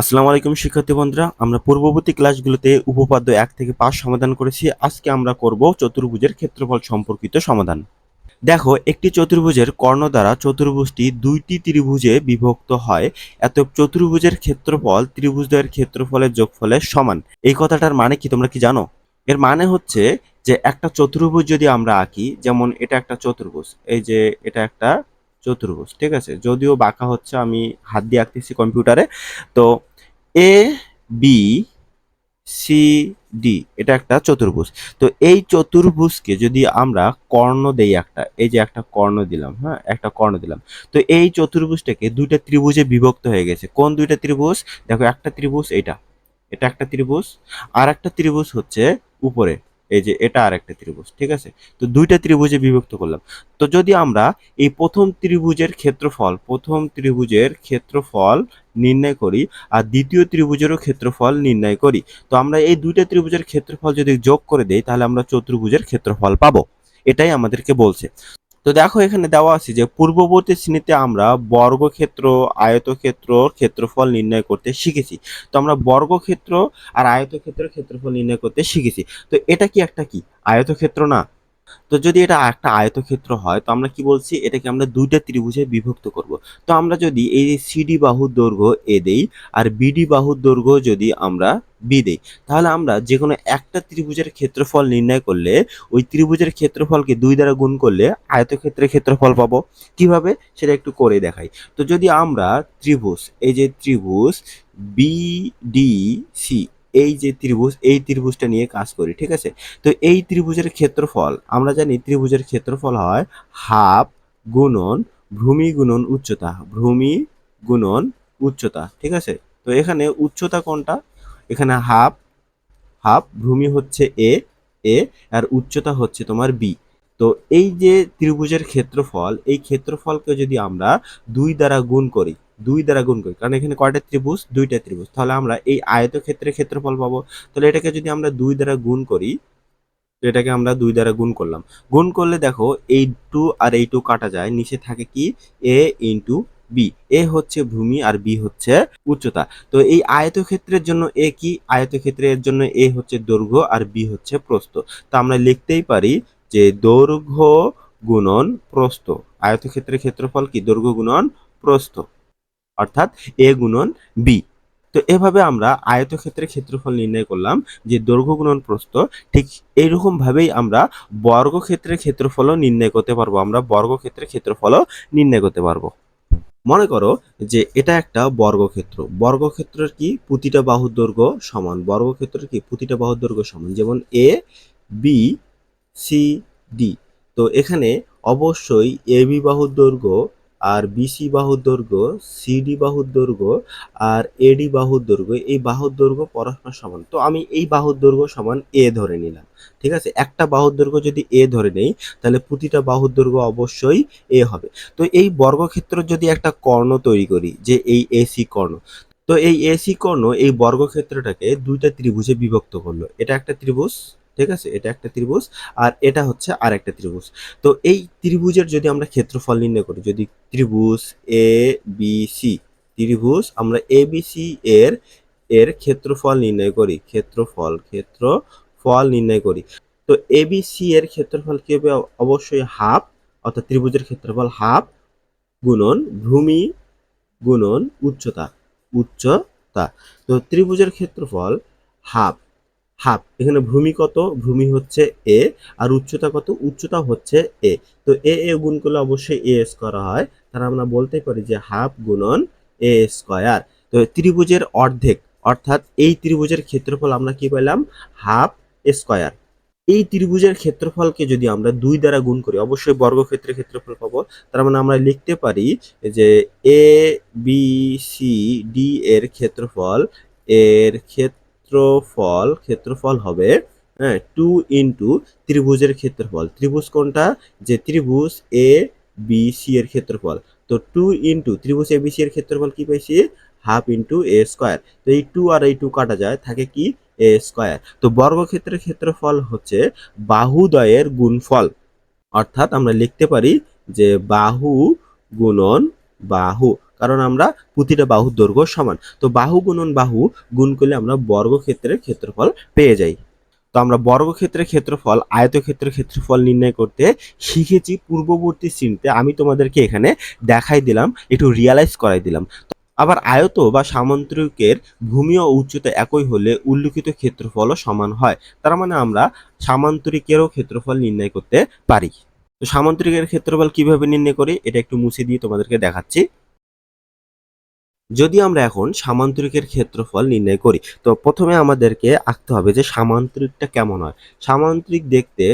আসসালামু আলাইকুম শিক্ষার্থী বন্ধুরা, আমরা পূর্ববর্তী ক্লাসগুলোতে উপপাদ্য এক থেকে পাঁচ সমাধান করেছি। আজকে আমরা করব চতুর্ভুজের ক্ষেত্রফল সম্পর্কিত সমাধান। দেখো, একটি চতুর্ভুজের কর্ণ দ্বারা চতুর্ভুজটি দুইটি ত্রিভুজে বিভক্ত হয় এত চতুর্ভুজের ক্ষেত্রফল ত্রিভুজদ্বয়ের ক্ষেত্রফলের যোগফলের সমান। এই কথাটার মানে কি তোমরা কি জানো? এর মানে হচ্ছে যে একটা চতুর্ভুজ যদি আমরা আঁকি, যেমন এটা একটা চতুর্ভুজ, এই যে এটা একটা চতুর্ভুজ, ঠিক আছে? যদিও বাঁকা হচ্ছে, আমি হাত দিয়ে আঁকতেছি কম্পিউটারে, তো এ বি সি ডি এটা একটা চতুর্ভুজ। তো এই চতুর্ভুজকে যদি আমরা কর্ণ দেই একটা, এই যে একটা কর্ণ দিলাম হ্যাঁ একটা কর্ণ দিলাম, তো এই চতুর্ভুজটাকে দুইটা ত্রিভুজে বিভক্ত হয়ে গেছে। কোন দুইটা ত্রিভুজ? দেখো একটা ত্রিভুজ এটা এটা একটা ত্রিভুজ আর একটা ত্রিভুজ হচ্ছে উপরে। এই যে এটা আর একটা ত্রিভুজ, ঠিক আছে? তো দুইটা ত্রিভুজে বিভক্ত করলাম। তো যদি আমরা এই প্রথম ত্রিভুজের ক্ষেত্রফল, প্রথম ত্রিভুজের ক্ষেত্রফল নির্ণয় করি আর দ্বিতীয় ত্রিভুজেরও ক্ষেত্রফল নির্ণয় করি, তো আমরা এই দুইটা ত্রিভুজের ক্ষেত্রফল যদি যোগ করে দেই, তাহলে আমরা চতুর্ভুজের ক্ষেত্রফল পাবো। এটাই আমাদেরকে বলছে। তো দেখো এখানে দেওয়া আছে যে, পূর্ববর্তী শ্রেণীতে আমরা বর্গক্ষেত্র, আয়তক্ষেত্র, ক্ষেত্রফল নির্ণয় করতে শিখেছি। তো আমরা বর্গক্ষেত্র আর আয়তক্ষেত্র, ক্ষেত্রফল নির্ণয় করতে শিখেছি। তো এটা কি একটা কি? আয়তক্ষেত্র না? তো যদি এটা একটা আয়তক্ষেত্র হয়, তো আমরা কি বলছি? এটাকে আমরা দুইটা ত্রিভুজে বিভক্ত করব। তো আমরা যদি এই সিডি বাহুর দৈর্ঘ্য এ দেই আর বিডি বাহুর দৈর্ঘ্য যদি আমরা বি দেই, তাহলে আমরা যে কোনো একটা ত্রিভুজের ক্ষেত্রফল নির্ণয় করলে ওই ত্রিভুজের ক্ষেত্রফলকে দুই দ্বারা গুণ করলে আয়তক্ষেত্রের ক্ষেত্রফল পাবো। কীভাবে? সেটা একটু করে দেখাই। তো যদি আমরা ত্রিভুজ, এই যে ত্রিভুজ বি ডি সি এই যে ত্রিভুজ, এই ত্রিভুজটা নিয়ে কাজ করি, ঠিক আছে? তো এই ত্রিভুজের ক্ষেত্রফল, আমরা জানি ত্রিভুজের ক্ষেত্রফল হয় হাফ গুণন ভূমি গুণন উচ্চতা ভূমি গুণন উচ্চতা, ঠিক আছে? তো এখানে উচ্চতা কোনটা? এখানে হাফ হাফ ভূমি হচ্ছে এ এ, আর উচ্চতা হচ্ছে তোমার বি। তো এই যে ত্রিভুজের ক্ষেত্রফল, এই ক্ষেত্রফলকে যদি আমরা দুই দ্বারা গুণ করি, দুই দ্বারা গুণ করি, কারণ এখানে কয়টা ত্রিভুজ? দুইটা ত্রিভুজ। তাহলে আমরা এই আয়তক্ষেত্রের ক্ষেত্রফল পাবো। তাহলে এটাকে যদি আমরা দুই দ্বারা গুণ করি, তো এটাকে আমরা দুই দ্বারা গুণ করলাম। গুণ করলে দেখো, এই টু আর এই টু কাটা যায়, নিচে থাকে কি? এ ইন্টু বি। এ হচ্ছে ভূমি আর বি হচ্ছে উচ্চতা। তো এই আয়তক্ষেত্রের জন্য এ কি? আয়তক্ষেত্রের জন্য এ হচ্ছে দৈর্ঘ্য আর বি হচ্ছে প্রস্থ। তো আমরা লিখতেই পারি যে দৈর্ঘ্য গুণন প্রস্থ। আয়তক্ষেত্রের ক্ষেত্রফল কি? দৈর্ঘ্য গুণন প্রস্থ। অর্থাৎ এ গুণন বি তো এভাবে আমরা আয়তক্ষেত্রের ক্ষেত্রফল নির্ণয় করলাম যে দৈর্ঘ্য গুণন প্রস্থ, ঠিক এইরকম ভাবেই আমরা বর্গক্ষেত্রের ক্ষেত্রফলও নির্ণয় করতে পারব। আমরা বর্গক্ষেত্রের ক্ষেত্রফলও নির্ণয় করতে পারব। মনে করো যে এটা একটা বর্গক্ষেত্র। বর্গক্ষেত্রের কি? প্রতিটা বাহুর দৈর্ঘ্য সমান। বর্গক্ষেত্রের কি? প্রতিটা বাহুর দৈর্ঘ্য সমান। যেমন এ, বি সি ডি তো এখানে অবশ্যই এ বি বাহুর দৈর্ঘ্য আর বিসি বাহুর দৈর্ঘ্য সিডি বাহুর দৈর্ঘ্য আর এডি বাহুর দৈর্ঘ্য, এই বাহুর দৈর্ঘ্য পরস্পর সমান। তো আমি এই বাহুর দৈর্ঘ্য সমান এ ধরে নিলাম, ঠিক আছে? একটা বাহুর দৈর্ঘ্য যদি এ ধরে নেই, তাহলে প্রতিটা বাহুর দৈর্ঘ্য অবশ্যই এ হবে। তো এই বর্গক্ষেত্র যদি একটা কর্ণ তৈরি করি, যে এই এসি কর্ণ, তো এই এসি কর্ণ এই বর্গক্ষেত্রটাকে দুইটা ত্রিভুজে বিভক্ত করল। এটা একটা ত্রিভুজ ঠিক আছে? এটা একটা ত্রিভুজ আর এটা হচ্ছে আর একটা ত্রিভুজ। তো এই ত্রিভুজের যদি আমরা ক্ষেত্রফল নির্ণয় করি, যদি ত্রিভুজ এ বি সি ত্রিভুজ আমরা এ বি সি এর এর ক্ষেত্রফল নির্ণয় করি, ক্ষেত্রফল ক্ষেত্রফল নির্ণয় করি। তো এ বি সি এর ক্ষেত্রফল কি হবে? অবশ্যই হাফ, অর্থাৎ ত্রিভুজের ক্ষেত্রফল হাফ গুণন ভূমি গুণন উচ্চতা উচ্চতা। তো ত্রিভুজের ক্ষেত্রফল হাফ। হাফ। এখানে ভূমি কত? ভূমি হচ্ছে এ আর উচ্চতা কত? উচ্চতা হচ্ছে এ। তো এ এ গুণ করলে অবশ্যই এ এস করা হয়। তাহলে আমরা বলতে পারি যে হাফ গুণন এ স্কয়ার। তো ত্রিভুজের অর্ধেক, অর্থাৎ এই ত্রিভুজের ক্ষেত্রফল আমরা কি পেলাম? Half square. এই ত্রিভুজের ক্ষেত্রফলকে যদি আমরা দুই দ্বারা গুণ করি, অবশ্যই বর্গক্ষেত্রের ক্ষেত্রফল পাবো। তার মানে আমরা লিখতে পারি যে এ, বি, সি, ডি এর ক্ষেত্রফল, এর ক্ষেত্রফল ক্ষেত্রফল হবে হ্যাঁ টু ইন্টু ত্রিভুজের ক্ষেত্রফল। ত্রিভুজ কোনটা? যে ত্রিভুজ এ বি সি এর ক্ষেত্রফল। তো টু ইন্টু ত্রিভুজ এ বি সি এর ক্ষেত্রফল কি পাইছি? হাফ ইন্টু এ স্কোয়ার তো এই টু আর এই টু কাটা যায়, থাকে কি? এ স্কোয়ার তো বর্গক্ষেত্রের ক্ষেত্রফল হচ্ছে বাহুদয়ের গুণফল। অর্থাৎ আমরা লিখতে পারি যে বাহু গুণন বাহু। কারণ আমরা প্রতিটা বাহুর দৈর্ঘ্য সমান। তো বাহু গুণন বাহু গুণ করলে আমরা বর্গক্ষেত্রের ক্ষেত্রফল পেয়ে যাই। তো আমরা বর্গক্ষেত্রের ক্ষেত্রফল, আয়তক্ষেত্রের ক্ষেত্রফল নির্ণয় করতে শিখেছি পূর্ববর্তী শ্রেণীতে আমি তোমাদেরকে এখানে দেখাই দিলাম, একটু রিয়ালাইজ করাই দিলাম। আবার আয়ত বা সামান্তরিকের ভূমি ও উচ্চতা একই হলে উল্লিখিত ক্ষেত্রফলও সমান হয়। তার মানে আমরা সামান্তরিকেরও ক্ষেত্রফল নির্ণয় করতে পারি। তো সামান্তরিকের ক্ষেত্রফল কীভাবে নির্ণয় করি? এটা একটু মুছে দিয়ে তোমাদেরকে দেখাচ্ছি। যদি আমরা এখন সামান্তরিকের ক্ষেত্রফল নির্ণয় করি, তো প্রথমে আমাদেরকে আঁকতে হবে যে সামান্তরিকটা কেমন হয় সামান্তরিক দেখতে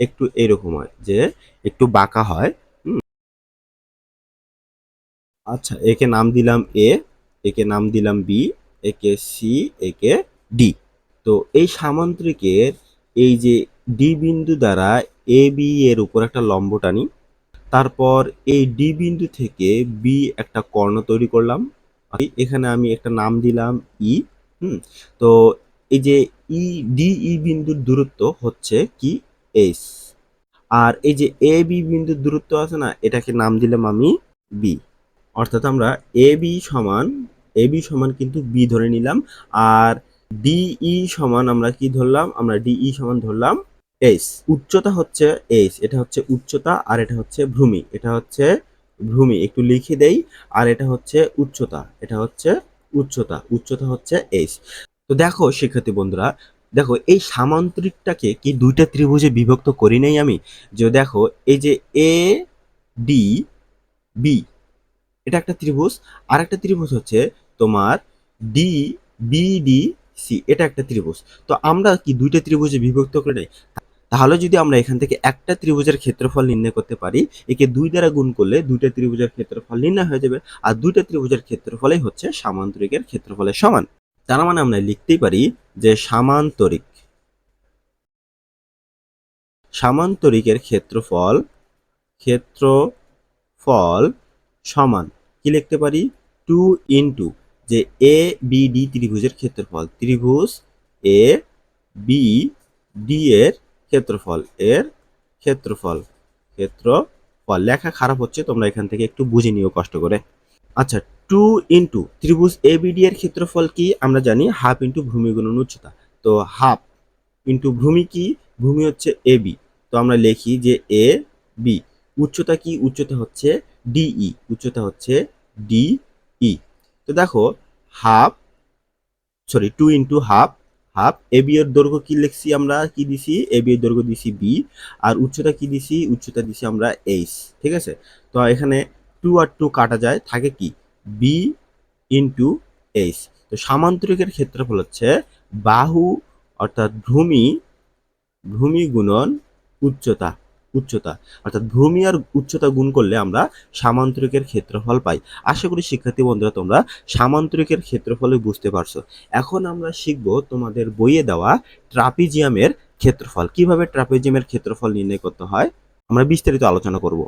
একটু এরকম হয় যে একটু বাঁকা হয়। আচ্ছা একে নাম দিলাম এ একে নাম দিলাম বি একে সি একে ডি তো এই সামান্তরিকের এই যে ডি বিন্দু দ্বারা এ বি এর উপর একটা লম্ব টানি, তারপর এই ডি বিন্দু থেকে বি একটা কর্ণ তৈরি করলাম এখানে আমি একটা নাম দিলাম ই, হুম? তো এই যে ই, ডি, ই বিন্দুর দূরত্ব হচ্ছে কি? এস। আর এই যে এ, বি বিন্দুর দূরত্ব আছে না, এটাকে নাম দিলাম আমি বি। অর্থাৎ আমরা এ, বি সমান, এ, বি সমান কিন্তু বি ধরে নিলাম, আর ডিই সমান আমরা কি ধরলাম? আমরা ডিই সমান ধরলাম এইচ উচ্চতা হচ্ছে এইচ এটা হচ্ছে উচ্চতা, আর এটা হচ্ছে ভূমি, এটা হচ্ছে ভূমি, একটু লিখে দেই, আর এটা হচ্ছে উচ্চতা, এটা হচ্ছে উচ্চতা উচ্চতা হচ্ছে এইচ তো দেখো শিক্ষার্থী বন্ধুরা, দেখো এই সামান্তরিকটাকে কি দুইটা ত্রিভুজে বিভক্ত করি নাই আমি? যে দেখো, এই যে এ ডি বি এটা একটা ত্রিভুজ আর একটা ত্রিভুজ হচ্ছে তোমার ডি বি ডি সি এটা একটা ত্রিভুজ। তো আমরা কি দুইটা ত্রিভুজে বিভক্ত করে নেই? তাহলে যদি আমরা এখান থেকে একটা ত্রিভুজের ক্ষেত্রফল নির্ণয় করতে পারি, একে দুই দ্বারা গুণ করলে দুইটা ত্রিভুজের ক্ষেত্রফল নির্ণয় হয়ে যাবে, আর দুইটা ত্রিভুজের ক্ষেত্রফলই হচ্ছে সামান্তরিকের ক্ষেত্রফলের সমান। তার মানে আমরা লিখতেই পারি যে সামান্তরিক, সামান্তরিকের ক্ষেত্রফল ক্ষেত্রফল সমান, কি লিখতে পারি? টু ইন্টু যে এ, বি, ডি ত্রিভুজের ক্ষেত্রফল, ত্রিভুজ এ, বি, ডি এর ক্ষেত্রফল এর ক্ষেত্রফল ক্ষেত্রফল। লেখা খারাপ হচ্ছে, তোমরা এখান থেকে একটু বুঝে নিও কষ্ট করে। আচ্ছা টু ইন্টু ত্রিভুজ এ বি ডি এর ক্ষেত্রফল কি? আমরা জানি হাফ ইন্টু ভূমি গুণন উচ্চতা। তো হাফ ইন্টু ভূমি কি? ভূমি হচ্ছে এ বি তো আমরা লিখি যে এ বি উচ্চতা কি? উচ্চতা হচ্ছে ডিই উচ্চতা হচ্ছে ডিই তো দেখো half sorry two into half half A B এর দৈর্ঘ্য কি লিখছি আমরা? কি দিছি? এ বি এর দৈর্ঘ্য দিছি বি আর উচ্চতা কি দিছি? উচ্চতা দিছি আমরা এইচ ঠিক আছে? তো এখানে টু আর টু কাটা যায়, থাকে কি? বি ইন্টু এইচ তো সামান্তরিকের ক্ষেত্রফল হচ্ছে বাহু অর্থাৎ ভূমি ভূমি গুণন উচ্চতা। উচ্চতা, অর্থাৎ ভূমি আর উচ্চতা গুণ করলে আমরা সামান্তরিকের ক্ষেত্রফল পাই। আশা করি শিক্ষার্থী বন্ধুরা, তোমরা সামান্তরিকের ক্ষেত্রফলে বুঝতে পারছ। এখন আমরা শিখব তোমাদের বইয়ে দেওয়া ট্রাপিজিয়ামের ক্ষেত্রফল। কীভাবে ট্রাপিজিয়ামের ক্ষেত্রফল নির্ণয় করতে হয়, আমরা বিস্তারিত আলোচনা করব।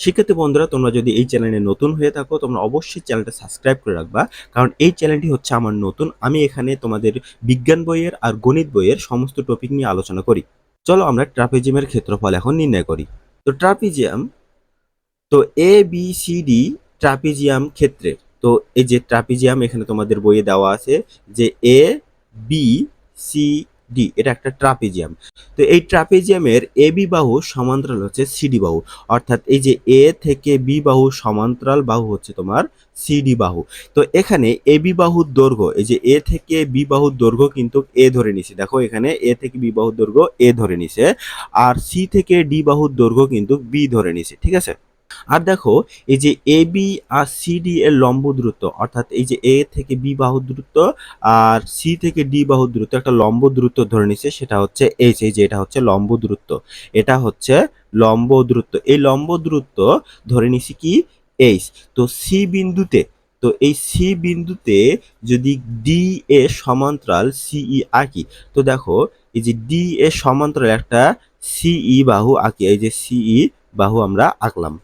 শিক্ষার্থী বন্ধুরা, তোমরা যদি এই চ্যানেলে নতুন হয়ে থাকো, তোমরা অবশ্যই চ্যানেলটা সাবস্ক্রাইব করে রাখবা। কারণ এই চ্যানেলটি হচ্ছে আমার নতুন। আমি এখানে তোমাদের বিজ্ঞান বইয়ের আর গণিত বইয়ের সমস্ত টপিক নিয়ে আলোচনা করি। চলো আমরা ট্রাপিজিয়ামের ক্ষেত্রফল এখন নির্ণয় করি। তো ট্রাপিজিয়াম, তো A B C D trapezium ক্ষেত্রে তো এই যে ট্রাপিজিয়াম এখানে তোমাদের বইয়ে দেওয়া আছে যে এ বি সি ডি এটা একটা ট্রাপিজিয়াম তো এই ট্রাপিজিয়ামের এ বি বাহু সমান্তরাল হচ্ছে সিডি বাহু। অর্থাৎ এই যে এ থেকে বি বাহু সমান্তরাল বাহু হচ্ছে তোমার সিডি বাহু। তো এখানে এ বি বাহুর দৈর্ঘ্য, এই যে এ থেকে বি বাহুর দৈর্ঘ্য কিন্তু এ ধরে নিছে। দেখো এখানে এ থেকে বি বাহুর দৈর্ঘ্য এ ধরে নিছে, আর সি থেকে ডি বাহুর দৈর্ঘ্য কিন্তু বি ধরে নিছে, ঠিক আছে? আর দেখো, এই যে এ বি আর সি ডি এর লম্ব দূরত্ব, অর্থাৎ এই যে এ থেকে বি বাহুর দূরত্ব আর সি থেকে ডি বাহুর দূরত্ব, একটা লম্ব দূরত্ব ধরে নিছে, সেটা হচ্ছে এইচ এই যে এটা হচ্ছে লম্ব দূরত্ব। এটা হচ্ছে লম্ব দূরত্ব। এই লম্ব দূরত্ব ধরে নিছি কি? এইচ তো সি বিন্দুতে, তো এই সি বিন্দুতে যদি ডি এ সমান্তরাল সিই আঁকি তো দেখো, এই যে ডি এ সমান্তরাল একটা সিই বাহু আঁকি, এই যে সিই বাহু আমরা আঁকলাম।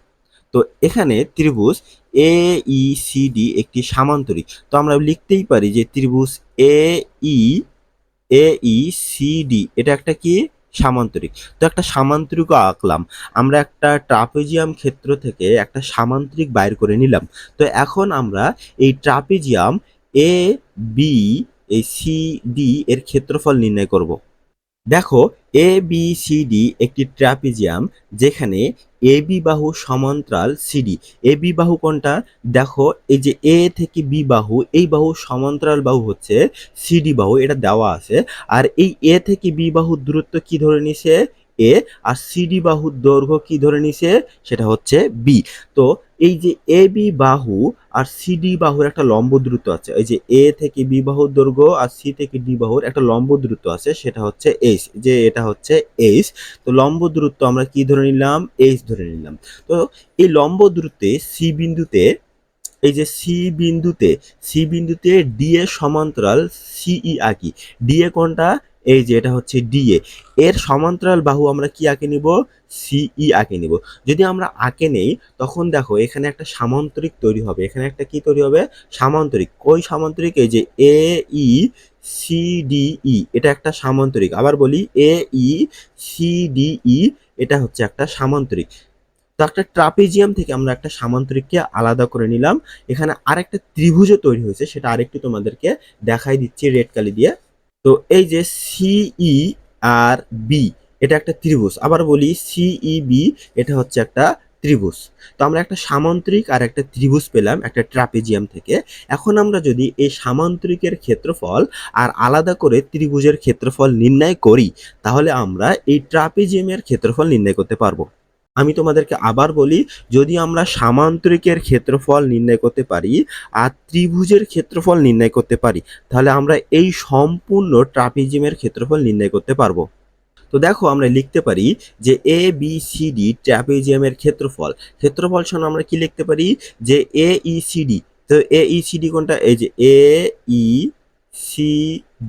তো এখানে ত্রিভুজ এ ই সি ডি একটি সামান্তরিক। তো আমরা লিখতেই পারি যে ত্রিভুজ এ ই এ ই সি ডি এটা একটা কি? সামান্তরিক। তো একটা সামান্তরিক আঁকলাম। আমরা একটা ট্রাপেজিয়াম ক্ষেত্র থেকে একটা সামান্তরিক বাইর করে নিলাম। তো এখন আমরা এই ট্রাপেজিয়াম এ বি এই সি ডি এর ক্ষেত্রফল নির্ণয় করব। দেখো এ বি সি ডি একটি ট্রাপিজিয়াম যেখানে এ বি বাহু সমান্তরাল সিডি এ বি বাহু কোনটা? দেখো, এই যে এ থেকে বি বাহু, এই বাহু সমান্তরাল বাহু হচ্ছে সিডি বাহু, এটা দেওয়া আছে। আর এই এ থেকে বি বাহু দূরত্ব কি ধরে নিছে? এ আর সিডি বাহুর দৈর্ঘ্য কি ধরে নিছে? সেটা হচ্ছে বি তো এই যে এ বি বাহু আর সিডি বাহুর একটা লম্ব দূরত্ব আছে। এই যে এ থেকে বি বাহুর দৈর্ঘ্য আর সি থেকে ডি বাহুর একটা লম্ব দূরত্ব আছে, সেটা হচ্ছে এইচ যে এটা হচ্ছে এইচ তো লম্ব দূরত্ব আমরা কি ধরে নিলাম? এইচ ধরে নিলাম। তো এই লম্ব দূরত্বে সি বিন্দুতে, এই যে সি বিন্দুতে সি বিন্দুতে ডি এ সমান্তরাল সিই আঁকি ডি এ কোনটা? এই যে এটা হচ্ছে ডিএ এর সমান্তরাল বাহু আমরা কি আঁকে নিব? সিই আঁকে নিব। যদি আমরা আঁকে নেই, তখন দেখো এখানে একটা সামান্তরিক তৈরি হবে। এখানে একটা কি তৈরি হবে? সামান্তরিক। কই সামান্তরিক? এই যে এ ই, সি ডি ই, এটা একটা সামান্তরিক। আবার বলি, এ ই, সি ডি ই, এটা হচ্ছে একটা সামান্তরিক। তো একটা ট্রাপিজিয়াম থেকে আমরা একটা সামান্তরিককে আলাদা করে নিলাম। এখানে আরেকটা ত্রিভুজও তৈরি হয়েছে, সেটা আরেকটু তোমাদেরকে দেখাই দিচ্ছি রেড কালি দিয়ে। তো এই যে সিই আর বি এটা একটা ত্রিভুজ। আবার বলি সিই বি এটা হচ্ছে একটা ত্রিভুজ। তো আমরা একটা সামান্তরিক আর একটা ত্রিভুজ পেলাম একটা ট্রাপিজিয়াম থেকে। এখন আমরা যদি এই সামান্তরিকের ক্ষেত্রফল আর আলাদা করে ত্রিভুজের ক্ষেত্রফল নির্ণয় করি, তাহলে আমরা এই ট্রাপিজিয়ামের ক্ষেত্রফল নির্ণয় করতে পারব। আমি তোমাদেরকে আবার বলি, যদি আমরা সামান্তরিকের ক্ষেত্রফল নির্ণয় করতে পারি আর ত্রিভুজের ক্ষেত্রফল নির্ণয় করতে পারি, তাহলে আমরা এই সম্পূর্ণ ট্রাপিজিয়ামের ক্ষেত্রফল নির্ণয় করতে পারব। তো দেখো, আমরা লিখতে পারি যে এ বি সি ডি ট্রাপিজিয়ামের ক্ষেত্রফল। ক্ষেত্রফল সমান আমরা কি লিখতে পারি? যে এ ই সি ডি তো এ ই সি ডি কোনটা? এই যে এ ই সি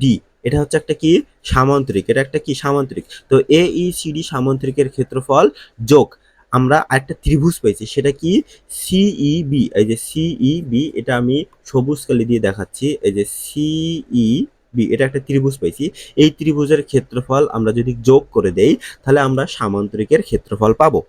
ডি এটা হচ্ছে একটা কি? সামান্তরিক। এটা একটা কি? সামান্তরিক। তো এ ই সি ডি সামান্তরিকের ক্ষেত্রফল যোগ। আমরা একটা ত্রিভুজ পেয়েছি। সেটা কি? সিই বি এই যে সিই বি এটা আমি সবুজ কালি দিয়ে দেখাচ্ছি। এই যে সিই বি এটা একটা ত্রিভুজ পেয়েছি। এই ত্রিভুজের ক্ষেত্রফল আমরা যদি যোগ করে দেই, তাহলে আমরা সামান্তরিকের ক্ষেত্রফল পাবো।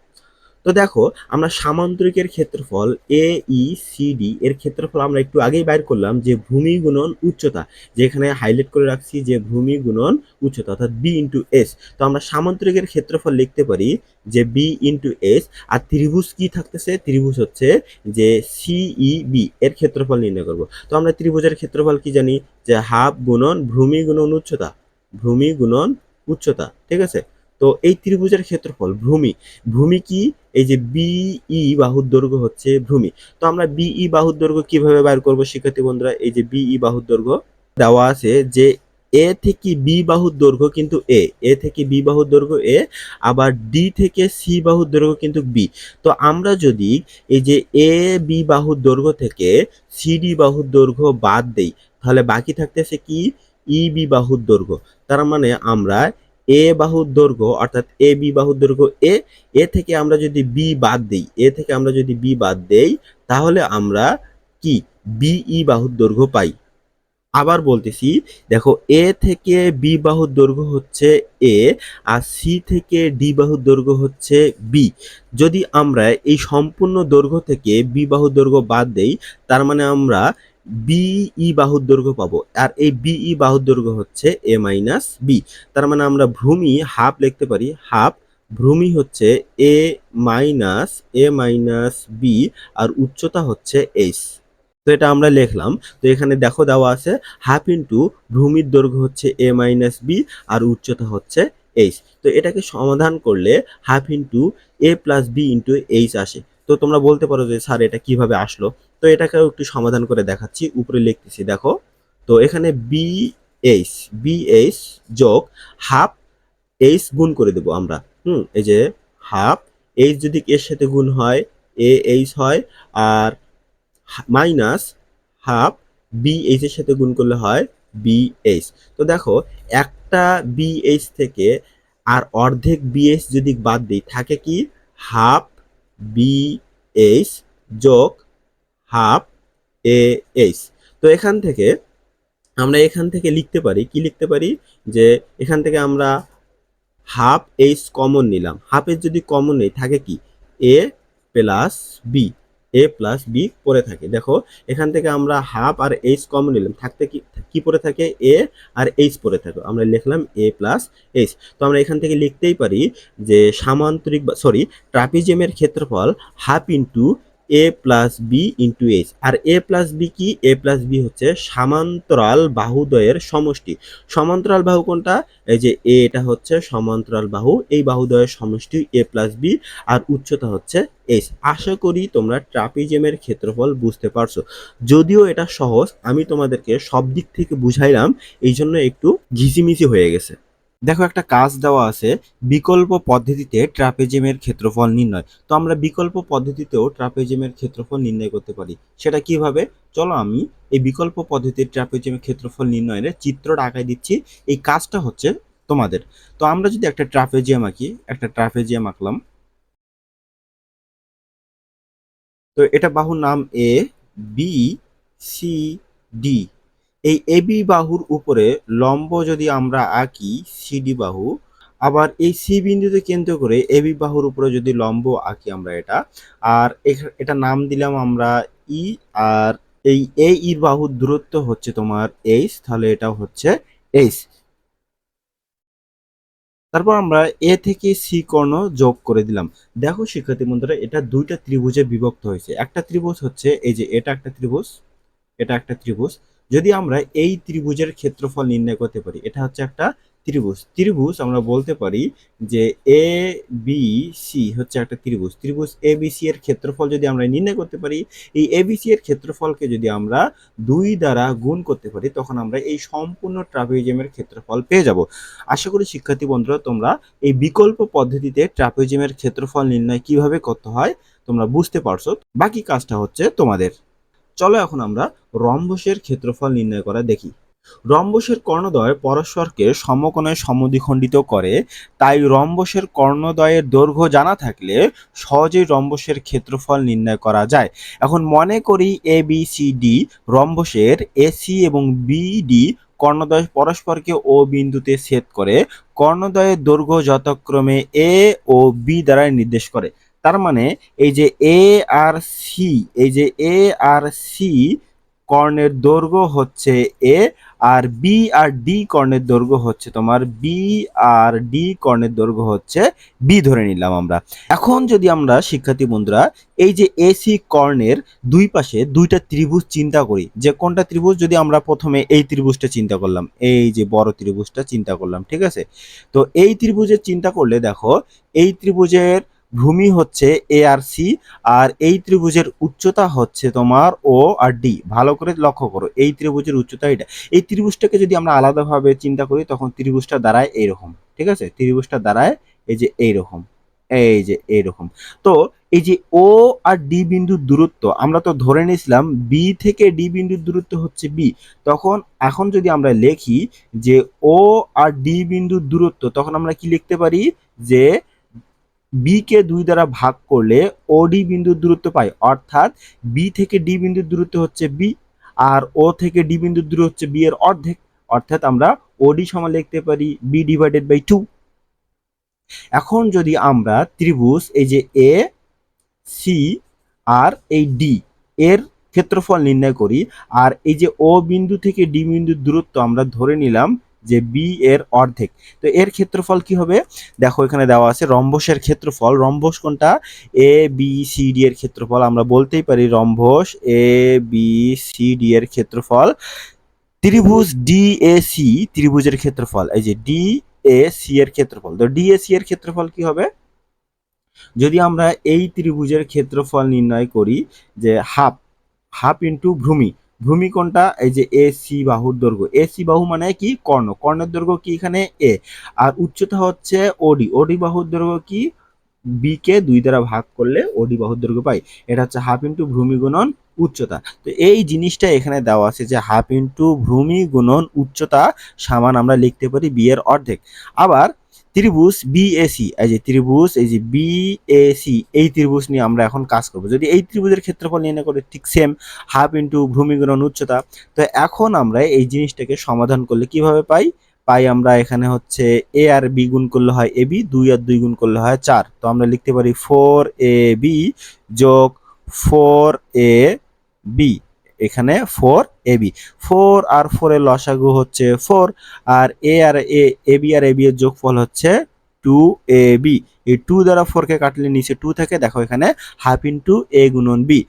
তো দেখো, আমরা সামান্তরিকের ক্ষেত্রফল এ ই সি ডি এর ক্ষেত্রফল আমরা একটু আগেই বাইর করলাম যে ভূমি গুণন উচ্চতা, যেখানে হাইলাইট করে রাখছি যে ভূমি গুণন উচ্চতা, অর্থাৎ বি ইন্টু এস তো আমরা সামান্তরিকের ক্ষেত্রফল লিখতে পারি যে বি ইন্টু এস আর ত্রিভুজ কি থাকতেছে? ত্রিভুজ হচ্ছে যে সিই বি এর ক্ষেত্রফল নির্ণয় করব। তো আমরা ত্রিভুজের ক্ষেত্রফল কি জানি? যে হাফ গুণন ভূমি গুণন উচ্চতা, ভূমি গুণন উচ্চতা, ঠিক আছে? তো এই ত্রিভুজের ক্ষেত্রফল, ভূমি। ভূমি কি? এই যে বিই বাহুর দৈর্ঘ্য হচ্ছে ভূমি। তো আমরা বিই বাহুর দৈর্ঘ্য কীভাবে বের করব শিক্ষার্থী বন্ধুরা? এই যে বিই বাহুর দৈর্ঘ্য দেওয়া আছে যে এ থেকে বি বাহুর দৈর্ঘ্য কিন্তু এ এ থেকে বি বাহুর দৈর্ঘ্য এ আবার ডি থেকে সি বাহুর দৈর্ঘ্য কিন্তু বি তো আমরা যদি এই যে এ বি বাহুর দৈর্ঘ্য থেকে সি সিডি বাহুর দৈর্ঘ্য বাদ দেই, তাহলে বাকি থাকতেছে কি? ই বি বাহুর দৈর্ঘ্য। তার মানে আমরা এ বাহুর দৈর্ঘ্য, অর্থাৎ এ বি বাহুর দৈর্ঘ্য এ এ থেকে আমরা যদি বি বাদ দেই, এ থেকে আমরা যদি বি বাদ দেই, তাহলে আমরা কি? বিই বাহুর দৈর্ঘ্য পাই। আবার বলতেছি, দেখো, এ থেকে বি বাহুর দৈর্ঘ্য হচ্ছে এ, আর সি থেকে ডি বাহুর দৈর্ঘ্য হচ্ছে বি। যদি আমরা এই সম্পূর্ণ দৈর্ঘ্য থেকে বি বাহুর দৈর্ঘ্য বাদ দেই, তার মানে আমরা বিই বাহুর দৈর্ঘ্য পাবো। আর এই বিই বাহুর দৈর্ঘ্য হচ্ছে এ মাইনাস বি তার মানে আমরা ভূমি হাফ লিখতে পারি। হাফ ভূমি হচ্ছে A minus A minus B আর উচ্চতা হচ্ছে এইচ তো এটা আমরা লিখলাম। তো এখানে দেখো দেওয়া আছে হাফ ইন্টু ভূমির দৈর্ঘ্য হচ্ছে এ মাইনাস বি আর উচ্চতা হচ্ছে এইচ তো এটাকে সমাধান করলে half into A plus B into H আসে। তো তোমরা বলতে পারো যে, স্যার, এটা কীভাবে আসলো? তো এটাকেও একটু সমাধান করে দেখাচ্ছি, উপরে লিখতেছি, দেখো। তো এখানে বি এইচ বি এইচ যোগ হাফ এইচ গুণ করে দেবো আমরা। হুম, এই যে হাফ এইচ যদি এর সাথে গুণ হয় এ এইচ হয়, আর মাইনাস হাফ বি এইচ এর সাথে গুণ করলে হয় বি এইচ তো দেখো, একটা বি এইচ থেকে আর অর্ধেক বি এইচ যদি বাদ দিই, থাকে কি? হাফ বি এইচ যোগ হাফ এ এইচ। তো এখান থেকে আমরা এখান থেকে লিখতে পারি, কি লিখতে পারি? যে এখান থেকে আমরা হাফ এইচ কমন নিলাম। হাফের যদি কমন নেই, থাকে কি? A plus B. A plus B পরে থাকে। দেখো, এখান থেকে আমরা হাফ আর এইচ কমন নিলাম। থাকতে কি কি পরে থাকে? এ আর এইচ পরে থাকে। আমরা লিখলাম এ প্লাস এইচ। তো আমরা এখান থেকে লিখতেই পারি যে সামান্তরিক বা, সরি, ট্রাপিজিয়ামের ক্ষেত্রফল half into A plus B into H R A plus B কি? এ প্লাস বি হচ্ছে সমান্তরাল বাহুদ্বয়ের সমষ্টি। সমান্তরাল বাহু কোনটা? এই যে এ এটা হচ্ছে সমান্তরাল বাহু। এই বাহুদ্বয়ের সমষ্টি এ প্লাস বি আর উচ্চতা হচ্ছে এইচ আশা করি তোমরা ট্রাপিজিয়ামের ক্ষেত্রফল বুঝতে পারছ। যদিও এটা সহজ, আমি তোমাদেরকে সব দিক থেকে বুঝাইলাম এই জন্য একটু ঘিসিমিসি হয়ে গেছে। দেখো একটা কাজ দেওয়া আছে, বিকল্প পদ্ধতিতে ট্রাপেজিয়ামের ক্ষেত্রফল নির্ণয়। তো আমরা বিকল্প পদ্ধতিতেও ট্রাপেজিয়ামের ক্ষেত্রফল নির্ণয় করতে পারি। সেটা কীভাবে? চলো আমি এই বিকল্প পদ্ধতির ট্রাপেজিয়ামের ক্ষেত্রফল নির্ণয়ের চিত্রটা আঁকাই দিচ্ছি। এই কাজটা হচ্ছে তোমাদের। তো আমরা যদি একটা ট্রাপেজিয়াম আঁকি, একটা ট্রাপেজিয়াম আঁকলাম। তো এটা বাহুর নাম এ বি সি ডি এই এবি বাহুর উপরে লম্ব যদি আমরা আঁকি সিডি বাহু, আবার এই সি বিন্দুতে কেন্দ্র করে এবি বাহুর উপরে যদি লম্ব আঁকি আমরা এটা, আর এটা নাম দিলাম আমরা ই, আর এই এ ইর বাহুর দূরত্ব হচ্ছে তোমার এইচ, তাহলে এটা হচ্ছে এইচ। তারপর আমরা এ থেকে সি কর্ণ যোগ করে দিলাম। দেখো শিক্ষার্থী বন্ধুরা, এটা দুইটা ত্রিভুজে বিভক্ত হয়েছে। একটা ত্রিভুজ হচ্ছে এই যে এটা একটা ত্রিভুজ, এটা একটা ত্রিভুজ। যদি আমরা এই ত্রিভুজের ক্ষেত্রফল নির্ণয় করতে পারি, এটা হচ্ছে একটা ত্রিভুজ। ত্রিভুজ আমরা বলতে পারি যে এ বি সি হচ্ছে একটা ত্রিভুজ। ত্রিভুজ এ বি সি এর ক্ষেত্রফল যদি আমরা নির্ণয় করতে পারি, এই এ বি সি এর ক্ষেত্রফলকে যদি আমরা দুই দ্বারা গুণ করতে পারি, তখন আমরা এই সম্পূর্ণ ট্রাপিজিয়ামের ক্ষেত্রফল পেয়ে যাব। আশা করি শিক্ষার্থী বন্ধুরা, তোমরা এই বিকল্প পদ্ধতিতে ট্রাপিজিয়ামের ক্ষেত্রফল নির্ণয় কীভাবে করতে হয়, তোমরা বুঝতে পারছ। বাকি কাজটা হচ্ছে তোমাদের। চলো এখন আমরা রম্বসের ক্ষেত্রফল নির্ণয় করা দেখি। রম্বসের কর্ণদ্বয় পরস্পরকে সমকোণে সমদ্বিখণ্ডিত করে, তাই রম্বসের কর্ণদ্বয়ের দৈর্ঘ্য জানা থাকলে সহজেই রম্বসের ক্ষেত্রফল নির্ণয় করা যায়। এখন মনে করি এ বি সি ডি রম্বসের এসি এবং বিডি কর্ণদ্বয় পরস্পরকে ও বিন্দুতে ছেদ করে কর্ণদ্বয়ের দৈর্ঘ্য যথাক্রমে এ ও বি দ্বারা নির্দেশ করে। তার মানে এই যে এ আর সি, এই যে এ আর সি কর্ণের দৈর্ঘ্য হচ্ছে এ আর বি আর ডি কর্ণের দৈর্ঘ্য হচ্ছে তোমার বি আর ডি কর্ণের দৈর্ঘ্য হচ্ছে বি ধরে নিলাম আমরা। এখন যদি আমরা শিক্ষার্থী বন্ধুরা এই যে এসি কর্ণের দুই পাশে দুইটা ত্রিভুজ চিন্তা করি, যে কোনটা ত্রিভুজ? যদি আমরা প্রথমে এই ত্রিভুজটা চিন্তা করলাম, এই যে বড় ত্রিভুজটা চিন্তা করলাম, ঠিক আছে? তো এই ত্রিভুজের চিন্তা করলে দেখো, এই ত্রিভুজের ভূমি হচ্ছে এ আর সি আর এই ত্রিভুজের উচ্চতা হচ্ছে তোমার ও আর ডি ভালো করে লক্ষ্য করো, এই ত্রিভুজের উচ্চতা এটা। এই ত্রিভুজটাকে যদি আমরা আলাদাভাবে চিন্তা করি, তখন ত্রিভুজটা দাঁড়ায় এইরকম, ঠিক আছে? ত্রিভুজটা দাঁড়ায় এই যে এইরকম, এই যে এইরকম। তো এই যে ও আর ডি বিন্দুর দূরত্ব, আমরা তো ধরে নিয়েছিলাম বি থেকে ডি বিন্দুর দূরত্ব হচ্ছে বি তখন এখন যদি আমরা লিখি যে ও আর ডি বিন্দুর দূরত্ব, তখন আমরা কি লিখতে পারি? যে বি কে দুই দ্বারা ভাগ করলে ওডি বিন্দুর দূরত্ব পাই, অর্থাৎ বি থেকে ডি বিন্দুর দূরত্ব হচ্ছে বি আর ও থেকে ডি বিন্দুর দূরত্ব হচ্ছে বি এর অর্ধেক, অর্থাৎ আমরা ওডি সমান লিখতে পারি বি ডিভাইডেড বাই টু এখন যদি আমরা ত্রিভুজ, এই যে এ সি আর এই ডি এর ক্ষেত্রফল নির্ণয় করি, আর এই যে ও বিন্দু থেকে ডি বিন্দুর দূরত্ব আমরা ধরে নিলাম যে বি এর অর্ধেক। তো এর ক্ষেত্রফল কি হবে? দেখো এখানে দেওয়া আছে রম্বসের ক্ষেত্রফল। রম্বস কোনটা? এ বি সি ডি এর ক্ষেত্রফল। আমরা বলতেই পারি rhombus A B C D এর ক্ষেত্রফল। ত্রিভুজ ডি এ সি ত্রিভুজের ক্ষেত্রফল। এই যে ডি এ সি এর ক্ষেত্রফল। তো ডি এ সি এর ক্ষেত্রফল কি হবে? যদি আমরা এই ত্রিভুজের ক্ষেত্রফল নির্ণয় করি যে হাফ হাফ ইন্টু ভূমি ভূমি কোনটা এই যে এ, সি বাহুর দৈর্ঘ্য। এ, সি বাহু মানে কি? কর্ণ। কর্ণের দৈর্ঘ্য কি এখানে? এ। আর উচ্চতা হচ্ছে ওডি। ওডি বাহুর দৈর্ঘ্য কি? বি কে দুই দ্বারা ভাগ করলে ওডি বাহুর দৈর্ঘ্য পাই। এটা হচ্ছে হাফ ইন্টু ভূমি গুণন উচ্চতা। তো এই জিনিসটা এখানে দেওয়া আছে যে হাফ ইন্টু ভূমি গুণন উচ্চতা সমান আমরা লিখতে পারি বি এর অর্ধেক। আবার ত্রিভুজ বিএসি এই যে ত্রিভুজ, এই যে বিএসি এই ত্রিভুজ নিয়ে আমরা এখন কাজ করব। যদি এই ত্রিভুজের ক্ষেত্রফল নির্ণয় করে ঠিক সেম হাফ ইন্টু ভূমি গুণন উচ্চতা, তো এখন আমরা এই জিনিসটাকে সমাধান করলে কীভাবে পাই? পাই আমরা এখানে হচ্ছে এ আর বি গুণ করলে হয় এ বি দুই আর দুই গুণ করলে হয় চার। তো আমরা লিখতে পারি ফোর এ বি যোগ ফোর এ বি এখানে ফোর এ বি ফোর আর ফোর ফোরের লসাগু হচ্ছে ফোর আর এ আর এ এ বি আর এ বি এর যোগফল হচ্ছে টু এ বি এই টু দ্বারা ফোরকে কাটলে নিচে টু থাকে, দেখো এখানে হাফ ইন্টু এ গুণন বি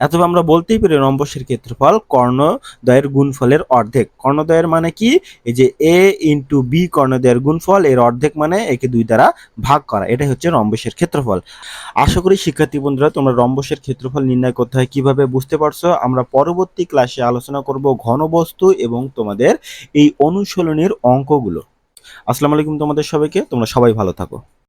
অথবা আমরা বলতেই পারি রম্বসের ক্ষেত্রফল কর্ণদ্বয়ের গুণফলের অর্ধেক। কর্ণদ্বয়ের মানে কি? এই যে এ ইন্টু বি কর্ণদ্বয়ের গুণফল, এর অর্ধেক মানে একে দুই দ্বারা ভাগ করা। এটাই হচ্ছে রম্বসের ক্ষেত্রফল। আশা করি শিক্ষার্থী বন্ধুরা, তোমরা রম্বসের ক্ষেত্রফল নির্ণয় করতে হয় কীভাবে বুঝতে পারছ? আমরা পরবর্তী ক্লাসে আলোচনা করব ঘনবস্তু এবং তোমাদের এই অনুশীলনের অঙ্কগুলো। আসসালামু আলাইকুম তোমাদের সবাইকে। তোমরা সবাই ভালো থাকো।